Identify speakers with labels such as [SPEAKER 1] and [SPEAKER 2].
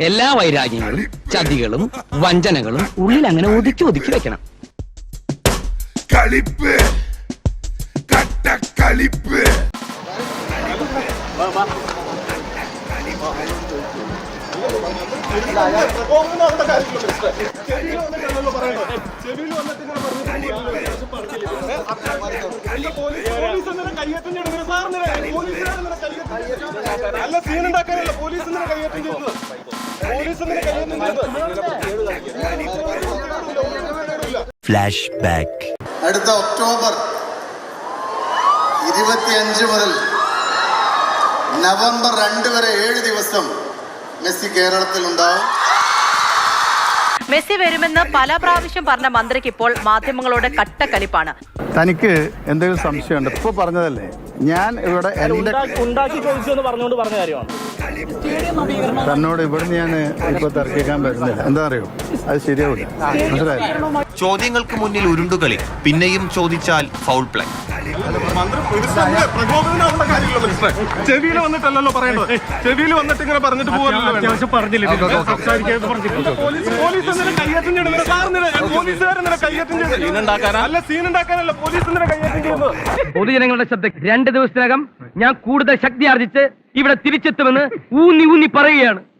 [SPEAKER 1] എല്ലാ വൈരാഗ്യങ്ങളും ചതികളും വഞ്ചനകളും ഉള്ളിൽ അങ്ങനെ ഒതുക്കി ഒതുക്കി വെക്കണം.
[SPEAKER 2] കളിപ്പ് കട്ടക്കളിപ്പ്.
[SPEAKER 3] അല്ല സീൻ ഉണ്ടാക്കാനല്ല? പോലീസ് ഇന്നലെ കൈയേറ്റം ചെയ്തത് പോലീസ് ഇന്നലെ കൈയേറ്റം ചെയ്തത്
[SPEAKER 4] ഫ്ലാഷ് ബാക്ക്
[SPEAKER 5] അടുത്ത ഒക്ടോബർ ഇരുപത്തിയഞ്ച് മുതൽ നവംബർ രണ്ട് വരെ ഏഴ് ദിവസം മെസ്സി കേരളത്തിൽ ഉണ്ടാവും
[SPEAKER 6] മെസ്സി വരുമെന്ന് പല പ്രാവശ്യം പറഞ്ഞ മന്ത്രിക്ക് ഇപ്പോൾ മാധ്യമങ്ങളോട് കട്ടക്കലിപ്പാണ്.
[SPEAKER 7] തനിക്ക് എന്തെങ്കിലും സംശയമുണ്ട്? ഇപ്പൊ പറഞ്ഞതല്ലേ? ഞാൻ ഇവിടെ എന്റെ
[SPEAKER 8] ഉണ്ടാക്കി ചോദിച്ചു എന്ന് പറഞ്ഞുകൊണ്ട് പറഞ്ഞ കാര്യമാണ്.
[SPEAKER 7] തന്നോട് ഇവിടുന്ന് ഞാൻ ഇപ്പൊ തർക്കിക്കാൻ പറ്റുന്നില്ല. എന്താ അറിയോ? അത് ശരിയാവില്ല. മനസ്സിലായില്ല
[SPEAKER 4] ചോദ്യങ്ങൾക്ക് മുന്നിൽ ഉരുണ്ടുകളി പിന്നെയും ചോദിച്ചാൽ ഫൗൾ പ്ലേ
[SPEAKER 3] ചെവിയിൽ വന്നിട്ടല്ലല്ലോ പറയേണ്ടത്. ചെവിയിൽ വന്നിട്ട് ഇങ്ങനെ പറഞ്ഞിട്ട് പോകാനല്ലോ പോലീസ് പോലീസ് എന്തിനാ കയ്യേറ്റം ചെയ്യണത് സാറിന് പോലീസുകാരെന്തിനാ കയ്യേറ്റം ചെയ്തത് അല്ല സീൻ ഉണ്ടാക്കാനല്ല പോലീസ് എന്തിനാ കയ്യേറ്റം ചെയ്യുന്നത്?
[SPEAKER 1] പൊതുജനങ്ങളുടെ ശ്രദ്ധ രണ്ട് ദിവസത്തിനകം ഞാൻ കൂടുതൽ ശക്തി ആർജിച്ച് ഇവിടെ തിരിച്ചെത്തുമെന്ന് ഊന്നി ഊന്നി പറയുകയാണ്.